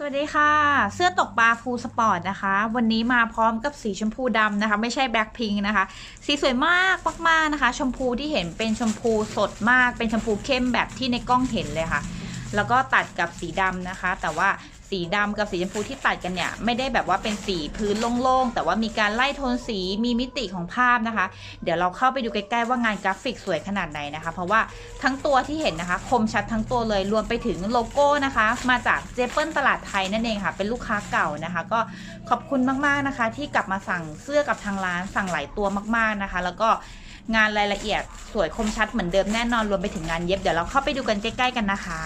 สวัสดีค่ะ เสื้อตกปลาฟูสปอร์ตนะคะ วันนี้มาพร้อมกับสีชมพูดำนะคะ ไม่ใช่แบ็คพิงนะคะ สีสวยมากมากๆนะคะ ชมพูที่เห็นเป็นชมพูสดมาก เป็นชมพูเข้มแบบที่ในกล้องเห็นเลยค่ะ แล้วก็ตัดกับสีดำนะคะ แต่ว่าสีดำกับสีชมพูที่ตัดกันเนี่ยไม่ได้แบบว่าเป็นสีพื้นโล่งๆ แต่ว่ามีการไล่โทนสีมีมิติของภาพนะคะ เดี๋ยวเราเข้าไปดูใกล้ๆว่างานกราฟิกสวยขนาดไหนนะคะ เพราะว่าทั้งตัวที่เห็นนะคะ คมชัดทั้งตัวเลยรวมไปถึงโลโก้นะคะ มาจากเจเปิลตลาดไทยนั่นเองค่ะ เป็นลูกค้าเก่านะคะ ก็ขอบคุณมากๆนะคะ ที่กลับมาสั่งเสื้อกับทางร้านสั่งหลายตัวมากๆนะคะ แล้วก็ งานรายละเอียดสวยคมชัดเหมือนเดิมแน่นอนรวมไปถึงงานเย็บเดี๋ยวเราเข้าไปดูกันใกล้ ๆ กันนะคะ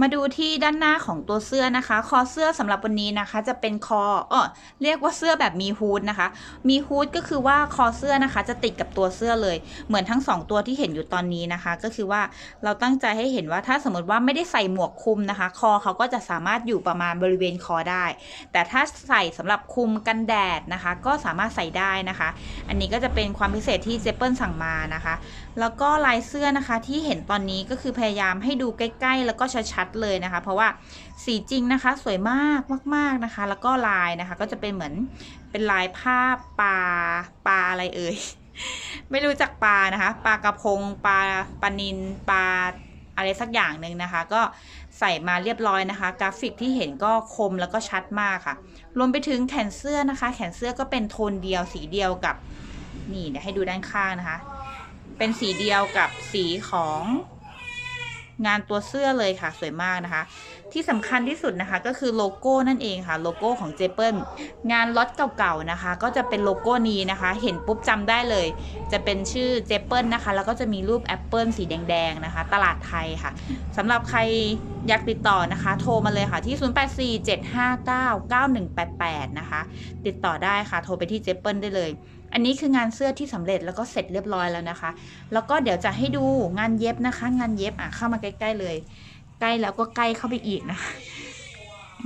มาดูที่ด้านหน้าของตัวเสื้อนะคะ คอเสื้อสำหรับวันนี้นะคะ จะเป็นคอเออเรียกว่าเสื้อแบบมีฮูดนะคะ มีฮูดก็คือว่าคอเสื้อนะคะ จะติดกับตัวเสื้อเลย เหมือนทั้งสองตัวที่เห็นอยู่ตอนนี้นะคะ ก็คือว่าเราตั้งใจให้เห็นว่าถ้าสมมติว่าไม่ได้ใส่หมวกคุมนะคะ คอเขาก็จะสามารถอยู่ประมาณบริเวณคอได้ แต่ถ้าใส่สำหรับคุมกันแดดนะคะ ก็สามารถใส่ได้นะคะ อันนี้ก็จะเป็นความพิเศษที่เจเปิลสั่งมานะคะ แล้วก็ลายเสื้อนะคะที่เห็นตอนนี้ก็คือพยายามให้ดูใกล้ ๆ แล้วก็ชัดๆเลยนะคะ เพราะว่าสีจริงนะคะสวยมากมาก ๆนะคะ แล้วก็ลายนะคะ ก็จะเป็นเหมือนเป็นลายภาปลาปลาอะไรเอ่ยไม่รู้จักปลานะคะปลากระพงปลาปลานินปลาอะไรสักอย่างหนึ่งนะคะ ก็ใส่มาเรียบร้อยนะคะ กราฟิกที่เห็นก็คมแล้วก็ชัดมากค่ะ รวมไปถึงแขนเสื้อนะคะ แขนเสื้อก็เป็นโทนเดียวสีเดียวกับนี่เดี๋ยวให้ดูด้านข้างนะคะ เป็นสีเดียวกับสีของ งานตัวเสื้อเลยค่ะสวยมากนะคะที่สำคัญที่สุดนะคะก็คือโลโก้นั่นเองค่ะโลโก้ของเจเปิลงานล็อตเก่าๆนะคะ ก็จะเป็นโลโก้นี้นะคะ เห็นปุ๊บจำได้เลย จะเป็นชื่อเจเปิลนะคะ แล้วก็จะมีรูปแอปเปิลสีแดงๆนะคะ ตลาดไทยค่ะสำหรับใครอยากติดต่อนะคะ โทรมาเลยค่ะที่ 0847599188 นะคะ ติดต่อได้ค่ะ โทรไปที่เจเปิลได้เลย อันนี้คืองานเสื้อที่สำเร็จแล้วก็เสร็จเรียบร้อยแล้วนะคะ แล้วก็เดี๋ยวจะให้ดูงานเย็บนะคะ งานเย็บอะเข้ามาใกล้ ๆ เลย ใกล้แล้วก็ใกล้เข้าไปอีกนะคะ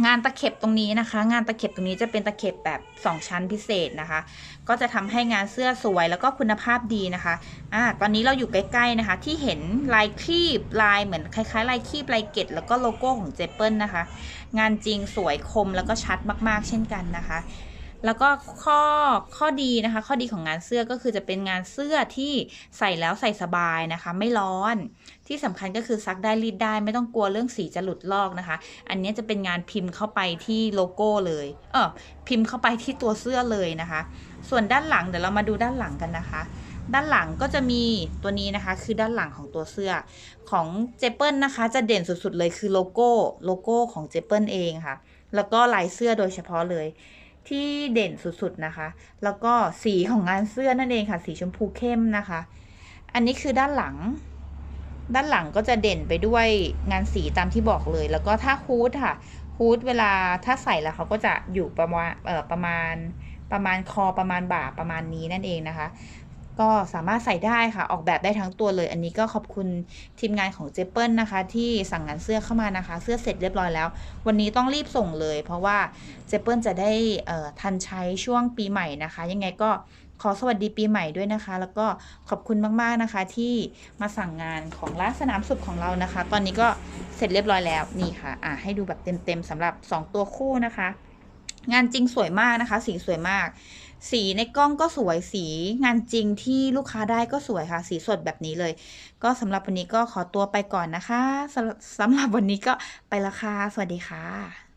งานตะเข็บตรงนี้นะคะ งานตะเข็บตรงนี้จะเป็นตะเข็บแบบ 2 ชั้นพิเศษนะคะ ก็จะทำให้งานเสื้อสวยแล้วก็คุณภาพดีนะคะอ่าตอนนี้เราอยู่ใกล้ๆนะคะ ที่เห็นลายครีบลายเหมือนคล้ายๆลายครีบลายเกตแล้วก็โลโก้ของเจเปิลนะคะ งานจริงสวยคมแล้วก็ชัดมากๆ เช่นกันนะคะ แล้วก็ข้อข้อดีนะคะ ข้อดีของงานเสื้อก็คือจะเป็นงานเสื้อที่ใส่แล้วใส่สบายนะคะ ไม่ร้อน ที่สำคัญก็คือซักได้รีดได้ ไม่ต้องกลัวเรื่องสีจะหลุดลอกนะคะ อันนี้จะเป็นงานพิมพ์เข้าไปที่โลโก้เลย เออพิมพ์เข้าไปที่ตัวเสื้อเลยนะคะ ส่วนด้านหลังเดี๋ยวเรามาดูด้านหลังกันนะคะด้านหลังก็จะมีตัวนี้นะคะ คือด้านหลังของตัวเสื้อของเจเปิลนะคะ จะเด่นสุดๆเลยคือโลโก้โลโก้ของเจเปิลเองค่ะ แล้วก็ลายเสื้อโดยเฉพาะเลย ที่เด่นสุดๆนะคะ แล้วก็สีของงานเสื้อนั่นเองค่ะ สีชมพูเข้มนะคะ อันนี้คือด้านหลัง ด้านหลังก็จะเด่นไปด้วยงานสีตามที่บอกเลย แล้วก็ถ้าฮูดค่ะฮูดเวลาถ้าใส่แล้วเขาก็จะอยู่ประมาณเอ่อประมาณประมาณคอประมาณบ่าประมาณนี้นั่นเองนะคะ ก็สามารถใส่ได้ค่ะ ออกแบบได้ทั้งตัวเลย อันนี้ก็ขอบคุณทีมงานของเจเปิลนะคะ ที่สั่งงานเสื้อเข้ามานะคะ เสื้อเสร็จเรียบร้อยแล้ว วันนี้ต้องรีบส่งเลย เพราะว่าเจเปิลจะได้ทันใช้ช่วงปีใหม่นะคะ ยังไงก็ขอสวัสดีปีใหม่ด้วยนะคะ แล้วก็ขอบคุณมากๆนะคะ ที่มาสั่งงานของร้านสนามสุขของเรานะคะ ตอนนี้ก็เสร็จเรียบร้อยแล้วนี่ค่ะ อะให้ดูแบบเต็มๆสำหรับ 2 ตัวคู่นะคะ งานจริงสวยมากนะคะ สีสวยมาก สีในกล้องก็สวยสีงานจริงที่ลูกค้าได้ก็สวยค่ะ สีสดแบบนี้เลย ก็สำหรับวันนี้ก็ขอตัวไปก่อนนะคะสำหรับสำหรับวันนี้ก็ไปละค่ะสวัสดีค่ะ